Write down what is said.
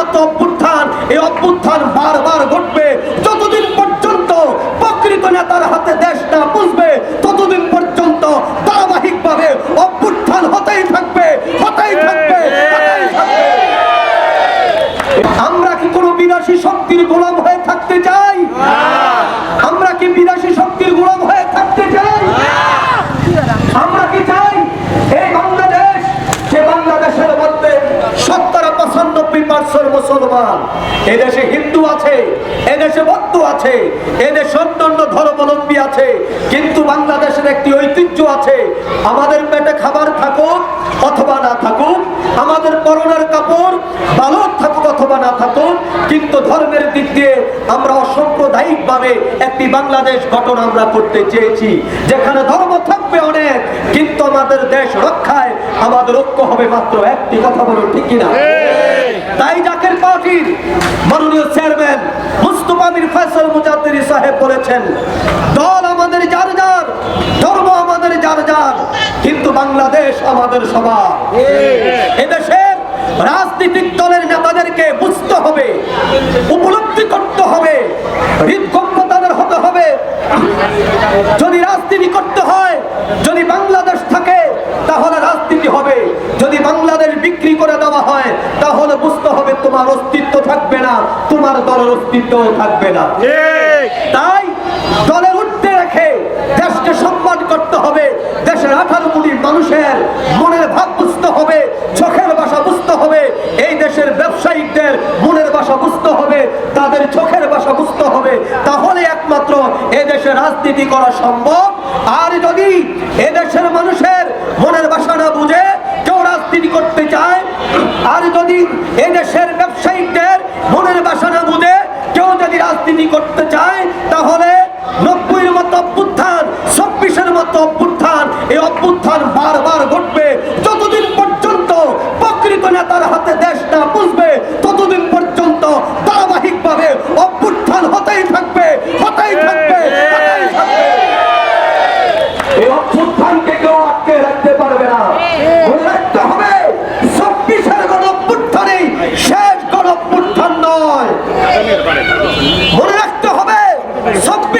মতো অভ্যুত্থান এই অভ্যুত্থান বারবার ঘটবে যতদিন পর্যন্ত প্রকৃত নেতার হাতে দেশ না বুঝবে ততদিন পর্যন্ত ধারাবাহিকভাবে অভ্যুত্থান হতেই থাকবে হতেই থাকবে হতেই থাকবে আমরা কি কোনো বিনাশী শক্তির গোলাম হয়ে থাকতে চাই আমরা কি বিনাশী শক্তির গোলাম হয়ে থাকতে চাই আমরা কি চাই এই বাংলাদেশ সে বাংলাদেশের মধ্যে সত্তর পঁচানব্বই পার্সেন্ট মুসলমান, এদেশে হিন্দু আছে, এদেশে বৌদ্ধ আছে, এদেশে অন্যান্য ধর্মাবলম্বী আছে, কিন্তু বাংলাদেশের একটি ঐতিহ্য আছে, আমাদের পেটে খাবার থাকুক অথবা না থাকুক, আমাদের পরনের কাপড় ভালো থাকুক অথবা না থাকুক, কিন্তু ধর্মের দিক দিয়ে আমরা অসাম্প্রদায়িক ভাবে একটি বাংলাদেশ গঠন আমরা করতে চেয়েছি, যেখানে ধর্ম থাকবে অনেক, কিন্তু আমাদের দেশ রক্ষায় আমাদের ঐক্য হবে মাত্র একটি কথা বলো ঠিক কিনা? জাকের পার্টির মাননীয় চেয়ারম্যান মুস্তফা মির ফয়সাল মুজাদ্দিরি সাহেব বলেছেন দল আমাদের যার যার ধর্ম আমাদের যার যার কিন্তু বাংলাদেশ আমাদের সবার। এদেশের রাজনৈতিক দলের নেতাদেরকে বুঝতে হবে উপলব্ধি করতে হবে হৃদগম্য তাদের হতে হবে। যদি রাজনীতি করতে হয় যদি বাংলাদেশ থাকে তাহলে রাজনীতি হবে যদি বাংলাদেশ বিক্রি করে দেওয়া হয় তাহলে বুঝতে হবে তোমার অস্তিত্ব থাকবে না তোমার দলের অস্তিত্বও থাকবে না। তাই দলের উঠতে রেখে দেশকে সম্মান করতে হবে দেশের আঠারো কোটি মানুষের মনের ভাব বুঝতে হবে চোখের ভাষা বুঝতে হবে এই দেশের ব্যবসায়িকদের মনের ভাষা বুঝতে হবে তাদের চোখের ভাষা বুঝতে হবে। তাহলে একমাত্র এ দেশে রাজনীতি করা সম্ভব। আর যদি এ দেশের মানুষের মনের ভাষা না বুঝে কেউ রাজনীতি করতে চায় আর যদি এ দেশের ব্যবসায়িকদের মনের ভাষা না বুঝে কেউ যদি রাজনীতি করতে চায় তাহলে নব্বইয়ের মতো অভ্যুত্থান চব্বিশের মতো অভ্যুত্থান এই অভ্যুত্থান বারবার ঘটবে। যতদিন পর্যন্ত প্রকৃত নেতার হাতে দেশ না বুঝবে ততদিন পর্যন্ত ধারাবাহিকভাবে অভ্যুত্থান হতেই থাকবে হতেই থাকবে এই অভ্যুত্থানকে কেউ আটকে রাখতে পারবে না। মনে রাখতে হবে চব্বিশের গণ অভ্যুত্থানেই শেষ গণ অভ্যুত্থান নয় ছাব্বিশ